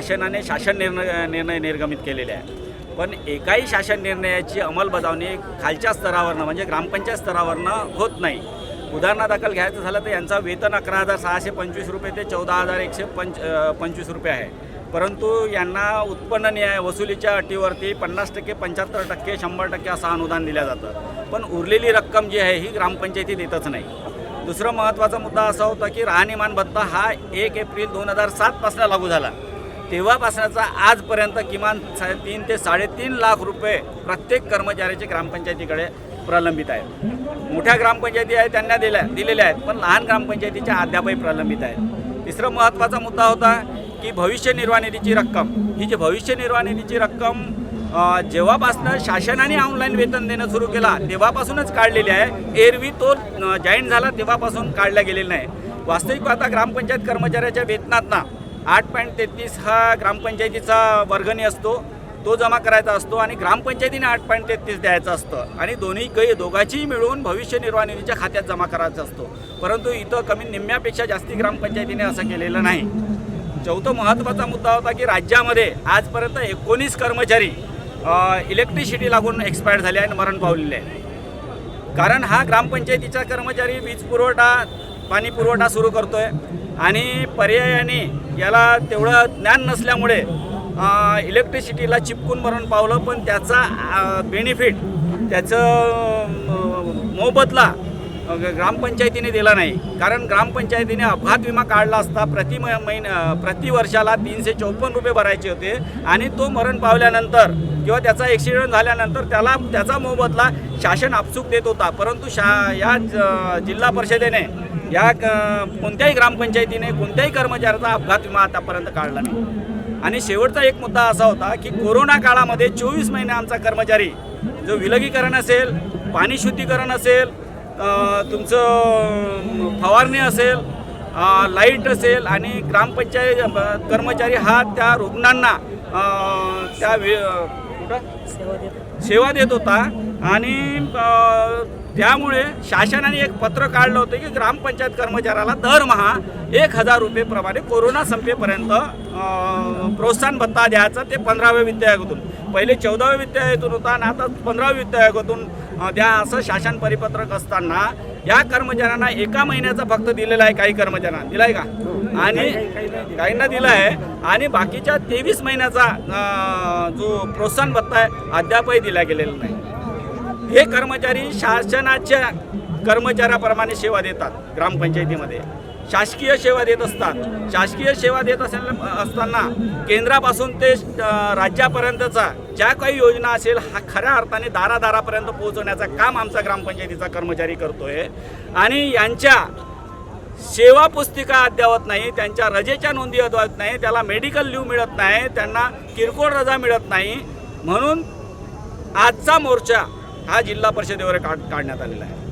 शासनाने शासन निर्णय निर्णय निर्गमित केलेले आहे. पण एकाही शासन निर्णयाची अंमलबजावणी खालच्या स्तरावरनं म्हणजे ग्रामपंचायत स्तरावरनं होत नाही. उदाहरणादाखल घ्यायचं झालं तर यांचा वेतन अकरा हजार सहाशे पंचवीस रुपये ते चौदा हजार एकशे पंच पंचवीस रुपये आहे. परंतु यांना उत्पन्न न्याय वसुलीच्या अटीवरती पन्नास टक्के पंच्याहत्तर टक्के शंभर टक्के असं अनुदान दिलं जातं. पण उरलेली रक्कम जी आहे ही ग्रामपंचायती देतच नाही. दुसरा महत्त्वाचा मुद्दा असा होता की राहणीमान भत्ता हा एक एप्रिल दोन हजार सातपासून लागू झाला. तेव्हापासूनचा आजपर्यंत किमान सा तीन ते साडेतीन लाख रुपये प्रत्येक कर्मचाऱ्याचे ग्रामपंचायतीकडे प्रलंबित आहेत. मोठ्या ग्रामपंचायती आहेत त्यांना दिल्या दिलेल्या आहेत पण लहान ग्रामपंचायतीच्या अद्यापही प्रलंबित आहेत. तिसरा महत्त्वाचा मुद्दा होता की भविष्य निर्वाह निधीची रक्कम. ही जी भविष्य निर्वाह निधीची रक्कम जेव्हापासनं शासनाने ऑनलाईन वेतन देणं सुरू केला तेव्हापासूनच काढलेली आहे. एरवी तो जॉईन झाला तेव्हापासून काढला गेलेला नाही. वास्तविक पाहता ग्रामपंचायत कर्मचाऱ्याच्या वेतनातना आठ पॉईंट तेहतीस हा ग्रामपंचायतीचा वर्गणी असतो. तो जमा करायचा असतो आणि ग्रामपंचायतीने आठ पॉईंट तेहतीस द्यायचं असतं. आणि दोन्ही काही दोघांचीही मिळून भविष्य निर्वाह निधीच्या खात्यात जमा करायचा असतो. परंतु इथं कमी निम्म्यापेक्षा जास्ती ग्रामपंचायतीने असं केलेलं नाही. चौथं महत्त्वाचा मुद्दा होता की राज्यामध्ये आजपर्यंत एकोणीस कर्मचारी इलेक्ट्रिसिटी लागून एक्सपायर झाले आणि मरण पावलेले आहे कारण हा ग्रामपंचायतीचा कर्मचारी वीज पुरवठा पाणी पुरवठा सुरू आहे आणि पर्यायाने याला तेवढं ज्ञान नसल्यामुळे इलेक्ट्रिसिटीला चिपकून मरण पावलं पण त्याचा बेनिफिट त्याचं मोबदला ग्रामपंचायतीने दिला नाही. कारण ग्रामपंचायतीने अपघात विमा काढला असता प्रति महिन महिना प्रति वर्षाला तीनशे चौपन्न रुपये भरायचे होते. आणि तो मरण पावल्यानंतर किंवा त्याचा ॲक्सिडेंट झाल्यानंतर त्याला त्याचा मोबदला शासन आपसूक देत होता. परंतु शा या जिल्हा परिषदेने या कोणत्याही ग्रामपंचायतीने कोणत्याही कर्मचाऱ्याचा अपघात विमा आतापर्यंत काढला नाही. आणि शेवटचा एक मुद्दा असा होता की कोरोना काळामध्ये चोवीस महिने आमचा कर्मचारी जो विलगीकरण असेल पाणी शुद्धीकरण असेल तुमचं फवारणी असेल लाइट असेल आणि ग्रामपंचायत कर्मचारी हा त्या रुग्णांना त्या वे सेवा देत होता. आणि त्यामुळे शासनाने एक पत्र काढलं होतं की ग्रामपंचायत कर्मचाऱ्याला दरमहा एक हजार रुपयेप्रमाणे कोरोना संपेपर्यंत प्रोत्साहन भत्ता द्यायचा ते पंधराव्या वित्त आयोगातून पहिले चौदाव्या वित्त आयोगातून होता आणि आता पंधराव्या वित्त आयोगातून अ, द्या असं शासन परिपत्रक असताना या कर्मचाऱ्यांना एका महिन्याचा फक्त दिलेला आहे काही कर्मचाऱ्यांना. दिलाय का? आणि काहींना दिला आहे आणि बाकीच्या तेवीस महिन्याचा जो प्रोत्साहन भत्ता आहे अद्यापही दिला गेलेला नाही. हे कर्मचारी शासनाच्या कर्मचाऱ्याप्रमाणे सेवा देतात ग्रामपंचायतीमध्ये. शासकीय सेवा देत असतात. शासकीय सेवा देत असेल असताना केंद्रापासून ते राज्यापर्यंतचा ज्या काही योजना असेल हा खऱ्या अर्थाने दारादारापर्यंत पोहोचवण्याचं काम आमचा ग्रामपंचायतीचा कर्मचारी करतोय. आणि यांच्या सेवा पुस्तिका अद्यावत नाही त्यांच्या रजेच्या नोंदी अद्यावत नाही त्याला मेडिकल लीव मिळत नाही त्यांना किरकोळ रजा मिळत नाही. म्हणून आजचा मोर्चा हा जिल्हा परिषदेवर काढ काढण्यात आलेला आहे.